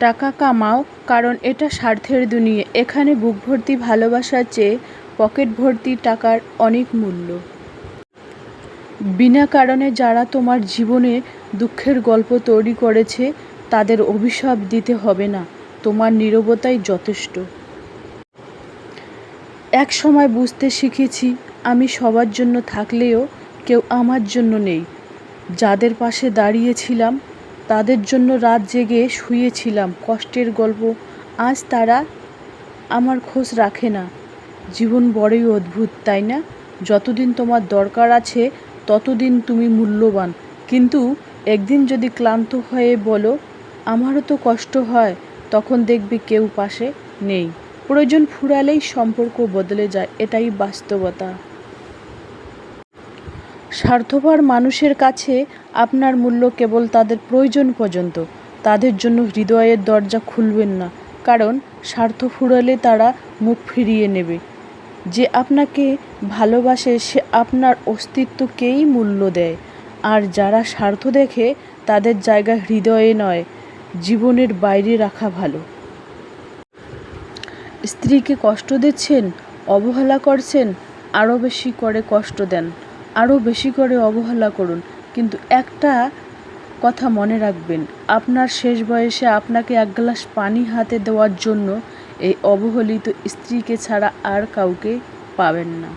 টাকা কামাও, কারণ এটা স্বার্থের দুনিয়া। এখানে বুক ভর্তি ভালোবাসার চেয়ে পকেট ভর্তি টাকার অনেক মূল্য। বিনা কারণে যারা তোমার জীবনে দুঃখের গল্প তৈরি করেছে, তাদের অভিশাপ দিতে হবে না। তোমার নীরবতাই যথেষ্ট। এক সময় বুঝতে শিখেছি, আমি সবার জন্য থাকলেও কেউ আমার জন্য নেই। যাদের পাশে দাঁড়িয়েছিলাম তাদের জন্য রাত জেগে শুয়েছিলাম। কষ্টের গল্প। আজ তারা আমার খোঁজ রাখে না। জীবন বড়ই অদ্ভুত, তাই না? যতদিন তোমার দরকার আছে, ততদিন তুমি মূল্যবান। কিন্তু একদিন যদি ক্লান্ত হয়ে বলো, আমারও তো কষ্ট হয়, তখন দেখবে কেউ পাশে নেই। প্রয়োজন ফুরালেই সম্পর্ক বদলে যায়, এটাই বাস্তবতা। স্বার্থপর মানুষের কাছে আপনার মূল্য কেবল তাদের প্রয়োজন পর্যন্ত। তাদের জন্য হৃদয়ের দরজা খুলবেন না, কারণ স্বার্থ ফুরালে তারা মুখ ফিরিয়ে নেবে। যে আপনাকে ভালোবাসে, সে আপনার অস্তিত্বকেই মূল্য দেয়। আর যারা স্বার্থ দেখে, তাদের জায়গা হৃদয়ে নয়, জীবনের বাইরে রাখা ভালো। স্ত্রীকে কষ্ট দিচ্ছেন, অবহেলা করছেন, আরও বেশি করে কষ্ট দেন। আরও বেশি করে অবহেলা করুন। কিন্তু একটা কথা মনে রাখবেন, আপনার শেষ বয়সে আপনাকে এক গ্লাস পানি হাতে দেওয়ার জন্য এই অবহেলিত স্ত্রীকে ছাড়া আর কাউকে পাবেন না।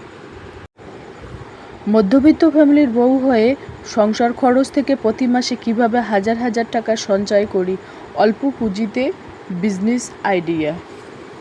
মধ্যবিত্ত ফ্যামিলির বউ হয়ে সংসার খরচ থেকে প্রতি মাসে কীভাবে হাজার হাজার টাকা সঞ্চয় করি? অল্প পুঁজিতে বিজনেস আইডিয়া।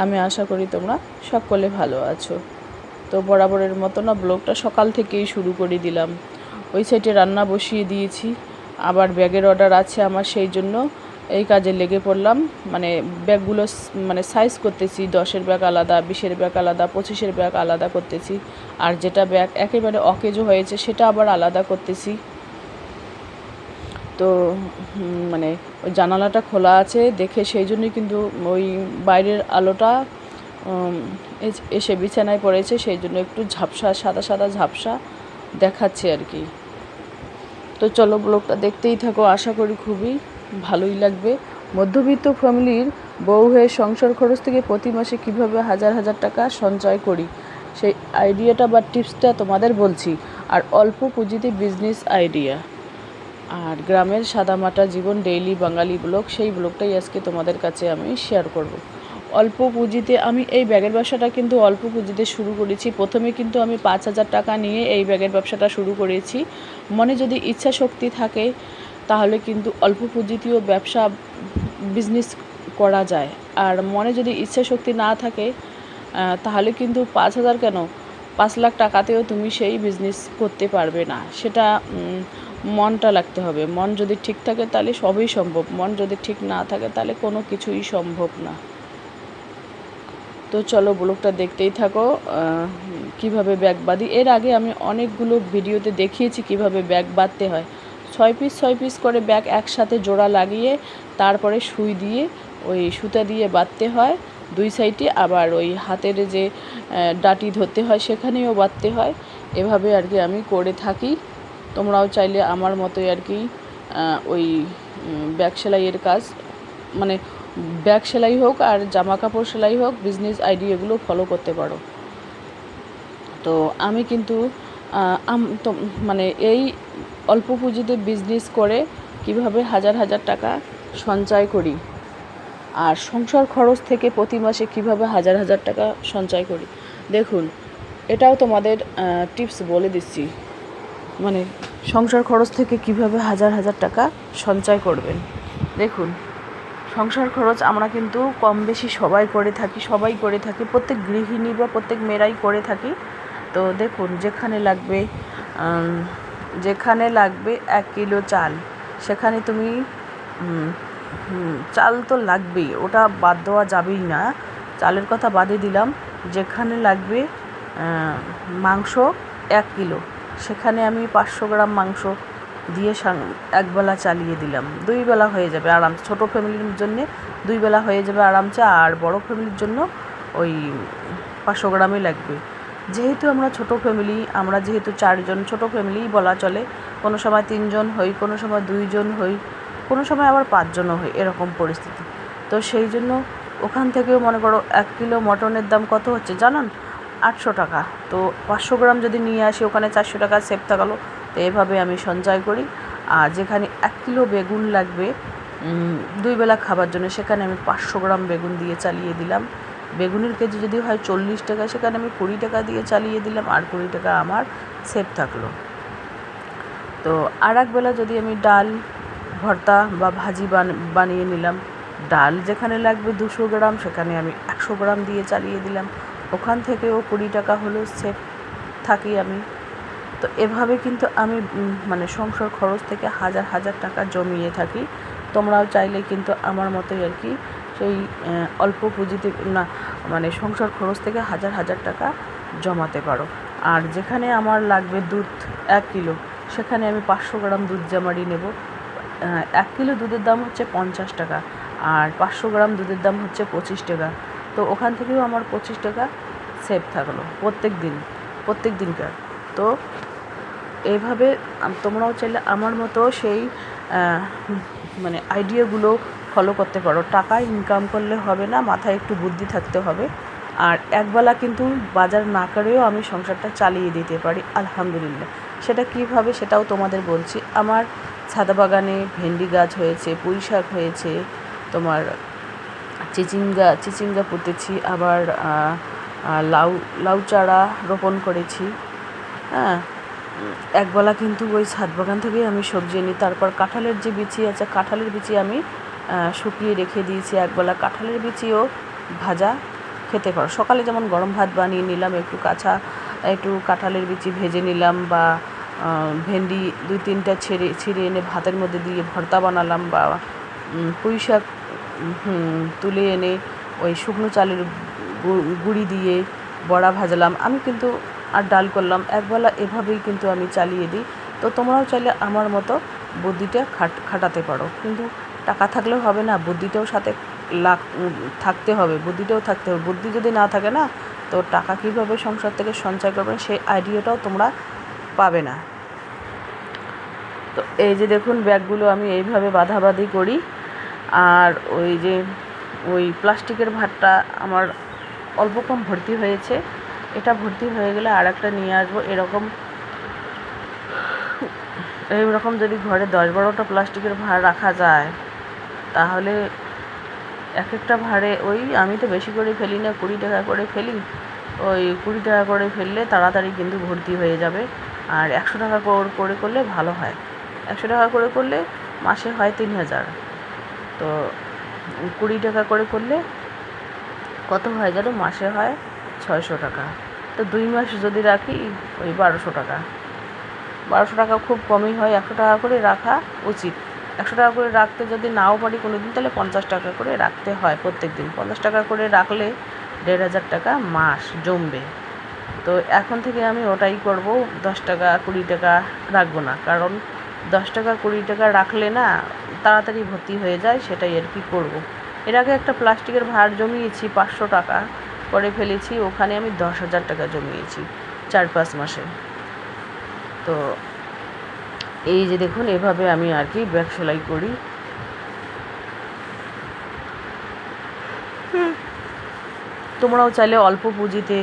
আমি আশা করি তোমরা সকলে ভালো আছো। তো বরাবরের মতো না, ব্লগটা সকাল থেকেই শুরু করে দিলাম। ওই সাইডে রান্না বসিয়ে দিয়েছি। আবার ব্যাগের অর্ডার আছে আমার, সেই জন্য এই কাজে লেগে পড়লাম। মানে ব্যাগগুলো মানে সাইজ করতেছি, দশের ব্যাগ আলাদা, বিশের ব্যাগ আলাদা, পঁচিশের ব্যাগ আলাদা করতেছি। আর যেটা ব্যাগ একেবারে অকেজো হয়েছে, সেটা আবার আলাদা করতেছি। তো মানে ওই জানালাটা খোলা আছে দেখে সেই জন্যই কিন্তু ওই বাইরের আলোটা এসে বিছানায় পড়েছে, সেই জন্য একটু ঝাপসা, সাদা সাদা ঝাপসা দেখাচ্ছে আর কি। তো চলো ব্লগটা দেখতেই থাকো, আশা করি খুবই ভালোই লাগবে। মধ্যবিত্ত ফ্যামিলির বউ হয়ে সংসার খরচ থেকে প্রতি মাসে কীভাবে হাজার হাজার টাকা সঞ্চয় করি, সেই আইডিয়াটা বা টিপসটা তোমাদের বলছি। আর অল্প পুঁজিতে বিজনেস আইডিয়া। আর গ্রামের সাদামাটা জীবন ডেইলি বাঙালি ব্লগ সেই ব্লগটাই আজকে তোমাদের কাছে আমি শেয়ার করব। অল্প পুঁজিতে আমি এই ব্যাগের ব্যবসাটা কিন্তু অল্প পুঁজিতে শুরু করেছি। প্রথমে কিন্তু আমি পাঁচ হাজার টাকা নিয়ে এই ব্যাগের ব্যবসাটা শুরু করেছি। মনে যদি ইচ্ছা শক্তি থাকে, তাহলে কিন্তু অল্প পুঁজিতেও ব্যবসা বিজনেস করা যায়। আর মনে যদি ইচ্ছা শক্তি না থাকে তাহলে কিন্তু পাঁচ হাজার কেন? পাঁচ লাখ টাকাতেও তুমি সেই বিজনেস করতে পারবে না। সেটা মনটা লাগতে হবে। মন যদি ঠিক থাকে তাহলে সবই সম্ভব। মন যদি ঠিক না থাকে তাহলে কোনো কিছুই সম্ভব না। তো চলো ব্লগটা দেখতেই থাকো। কীভাবে ব্যাগ বাঁধি? এর আগে আমি অনেকগুলো ভিডিওতে দেখিয়েছি কীভাবে ব্যাগ বাঁধতে হয়। ছয় পিস ছয় পিস করে ব্যাগ একসাথে জোড়া লাগিয়ে, তারপরে সুই দিয়ে, ওই সুতা দিয়ে বাঁধতে হয়। দুই সাইডে, আবার ওই হাতের যে ডাটি ধরতে হয় সেখানেও বাঁধতে হয়। এভাবে আর কি আমি করে থাকি। তোমরাও চাইলে আমার মতোই আর কি ওই ব্যাগ সেলাইয়ের কাজ মানে ব্যাগ সেলাই হোক আর জামা কাপড় সেলাই হোক বিজনেস আইডিয়াগুলো ফলো করতে পারো। তো আমি কিন্তু মানে এই অল্প পুঁজিতে বিজনেস করে কীভাবে হাজার হাজার টাকা সঞ্চয় করি। আর সংসার খরচ থেকে প্রতি মাসে কীভাবে হাজার হাজার টাকা সঞ্চয় করি? দেখুন, এটাও তোমাদের টিপস বলে দিচ্ছি। মানে সংসার খরচ থেকে কীভাবে হাজার হাজার টাকা সঞ্চয় করবেন? দেখুন, সংসার খরচ আমরা কিন্তু কম বেশি সবাই করে থাকি, সবাই করে থাকি, প্রত্যেক গৃহিণী বা প্রত্যেক মেয়েরাই করে থাকি। তো দেখুন, যেখানে লাগবে যেখানে লাগবে এক কিলো চাল, সেখানে তুমি চাল তো লাগবেই, ওটা বাদ দেওয়া যাবেই না। চালের কথা বাদে দিলাম, যেখানে লাগবে মাংস এক কিলো, সেখানে আমি পাঁচশো গ্রাম মাংস দিয়ে একবেলা চালিয়ে দিলাম। দুই বেলা হয়ে যাবে আরাম, ছোটো ফ্যামিলির জন্যে দুই বেলা হয়ে যাবে আরামসে আর বড় ফ্যামিলির জন্য ওই পাঁচশো গ্রামই লাগবে। যেহেতু আমরা ছোট ফ্যামিলি, আমরা যেহেতু চারজন, ছোট ফ্যামিলিই বলা চলে, কোনো সময় তিনজন হই, কোনো সময় দুইজন হই কোনো সময় আবার পাঁচজনও হই এরকম পরিস্থিতি। তো সেই জন্য ওখান থেকেও মনে করো এক কিলো মটনের দাম কত হচ্ছে জানান? আটশো টাকা। তো পাঁচশো গ্রাম যদি নিয়ে আসি, ওখানে চারশো টাকা সেভ থাকালো। তো এভাবে আমি সঞ্চয় করি। আর যেখানে এক কিলো বেগুন লাগবে দুই বেলা খাবার জন্য, সেখানে আমি পাঁচশো গ্রাম বেগুন দিয়ে চালিয়ে দিলাম। বেগুনের কেজি যদি হয় চল্লিশ টাকা, সেখানে আমি কুড়ি টাকা দিয়ে চালিয়ে দিলাম। আর কুড়ি টাকা আমার সেভ থাকল। তো আর এক বেলা যদি আমি ডাল ভর্তা বা ভাজি বান- বানিয়ে নিলাম। ডাল যেখানে লাগবে দুশো গ্রাম, সেখানে আমি একশো গ্রাম দিয়ে চালিয়ে দিলাম। ওখান থেকেও কুড়ি টাকা হলেও সেভ, থাকি আমি। তো এভাবে কিন্তু আমি মানে সংসার খরচ থেকে হাজার হাজার টাকা জমিয়ে থাকি। তোমরাও চাইলে কিন্তু আমার মতোই আর কি, সেই অল্প পুঁজিতে, না মানে সংসার খরচ থেকে হাজার হাজার টাকা জমাতে পারো। আর যেখানে আমার লাগবে দুধ এক কিলো, সেখানে আমি পাঁচশো গ্রাম দুধ জামারি নেব। এক কিলো দুধের দাম হচ্ছে পঞ্চাশ টাকা আর পাঁচশো গ্রাম দুধের দাম হচ্ছে পঁচিশ টাকা। তো ওখান থেকেও আমার পঁচিশ টাকা সেভ থাকল প্রত্যেক দিন, প্রত্যেক দিনকার। তো এইভাবে তোমরাও চাইলে আমার মতো সেই মানে আইডিয়াগুলো ফলো করতে পারো। টাকা ইনকাম করলে হবে না, মাথায় একটু বুদ্ধি থাকতে হবে। আর একবেলা কিন্তু বাজার না করেও আমি সংসারটা চালিয়ে দিতে পারি, আলহামদুলিল্লাহ। সেটা কীভাবে সেটাও তোমাদের বলছি। আমার ছাদা বাগানে ভেন্ডি গাছ হয়েছে, পুঁই শাক হয়েছে, তোমার চিচিঙ্গা চিচিঙ্গা পুঁতেছি, আবার লাউ লাউ চারা রোপণ করেছি। হ্যাঁ একবেলা কিন্তু ওই ছাদ বাগান থেকেই আমি সবজি আনি। তারপর কাঁঠালের যে বিচি আছে, কাঁঠালের বিচি আমি শুকিয়ে রেখে দিয়েছি। একবেলা কাঁঠালের বিচিও ভাজা খেতে পারো। সকালে যেমন গরম ভাত বানিয়ে নিলাম, একটু কাঁচা, একটু কাঁঠালের বিচি ভেজে নিলাম বা ভেন্ডি দুই তিনটা ছেড়ে, ছিঁড়ে এনে ভাতের মধ্যে দিয়ে ভর্তা বানালাম বা পুঁই শাক তুলে এনে ওই শুকনো চালের গুঁড়ি দিয়ে বড়া ভাজলাম। আমি কিন্তু আর ডাল করলাম। একবেলা এভাবেই কিন্তু আমি চালিয়ে দিই। তো তোমরাও চাইলে আমার মতো বুদ্ধিটা খাট, খাটাতে পারো। কিন্তু টাকা থাকলেও হবে না, বুদ্ধিটাও সাথে লাগ থাকতে হবে, বুদ্ধিটাও থাকতে হবে। বুদ্ধি যদি না থাকে না, তো টাকা কীভাবে সংসার থেকে সঞ্চয় করবেন সেই আইডিয়াটাও তোমরা পাবে না। তো এই যে দেখুন, ব্যাগগুলো আমি এইভাবে বাঁধাবাঁধি করি। আর ওই যে, ওই প্লাস্টিকের ভাতটা আমার অল্প কম ভর্তি হয়েছে। এটা ভর্তি হয়ে গেলে আর একটা নিয়ে আসব। এরকম, এইরকম যদি ঘরে দশ বারোটা প্লাস্টিকের ভাঁড় রাখা যায়, তাহলে এক একটা ভাঁড়ে, ওই আমি তো বেশি করে ফেলি না, কুড়ি টাকা করে ফেলি। ওই কুড়ি টাকা করে ফেললে তাড়াতাড়ি কিন্তু ভর্তি হয়ে যাবে। আর একশো টাকা কর- করে করলে ভালো হয়। একশো টাকা করে করলে মাসে হয় তিন হাজার। তো কুড়ি টাকা করে করলে কত হয় জানো? মাসে হয় ছয়শো টাকা। তো দুই মাস যদি রাখি, ওই বারোশো টাকা। বারোশো টাকা খুব কমই হয়, একশো টাকা করে রাখা উচিত। একশো টাকা করে রাখতে যদি নাও পারি কোনো দিন তাহলে পঞ্চাশ টাকা করে রাখতে হয় প্রত্যেক দিন পঞ্চাশ টাকা করে রাখলে দেড় হাজার টাকা মাস জমবে। তো এখন থেকে আমি ওটাই করব, দশ টাকা, কুড়ি টাকা রাখব না। কারণ দশ টাকা, কুড়ি টাকা রাখলে না তাড়াতাড়ি ভর্তি হয়ে যায়, সেটাই আর কি করব। এর আগে একটা প্লাস্টিকের ভার জমিয়েছি পাঁচশো টাকা করে ফেলেছি, ওখানে আমি দশ হাজার টাকা জমিয়েছি চার পাঁচ মাসে। তো এই যে দেখুন, এভাবে আমি আর কি ব্যাগ সেলাই করি। তোমরাও চাইলে অল্প পুঁজিতে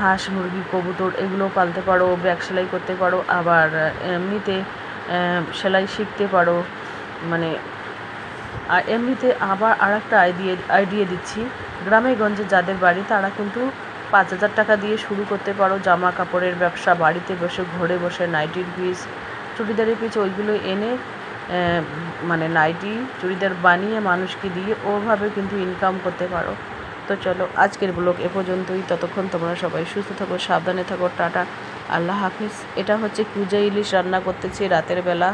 হাঁস, মুরগি, কবুতর এগুলো পালতে পারো, ব্যাগ সেলাই করতে পারো, আবার এমনিতে সেলাই শিখতে পারো। মানে আর এমনিতে আবার আর একটা আইডিয়া আইডিয়া দিচ্ছি। গ্রামে গঞ্জে যাদের বাড়ি, তারা কিন্তু পাঁচ হাজার টাকা দিয়ে শুরু করতে পারো। জামা কাপড়ের ব্যবসা, বাড়িতে বসে, ঘরে বসে নাইটির পিস চুড়িদারের পিছ ওইগুলো এনে মানে নাইটি, চুড়িদার বানিয়ে মানুষকে দিয়ে ওভাবে কিন্তু ইনকাম করতে পারো। তো চলো আজকের ব্লগ এ পর্যন্তই। ততক্ষণ তোমরা সবাই সুস্থ থাকো, সাবধানে থাকো, টাটা, আল্লাহ হাফিজ। এটা হচ্ছে কুজা ইলিশ রান্না করতেছি রাতের বেলা।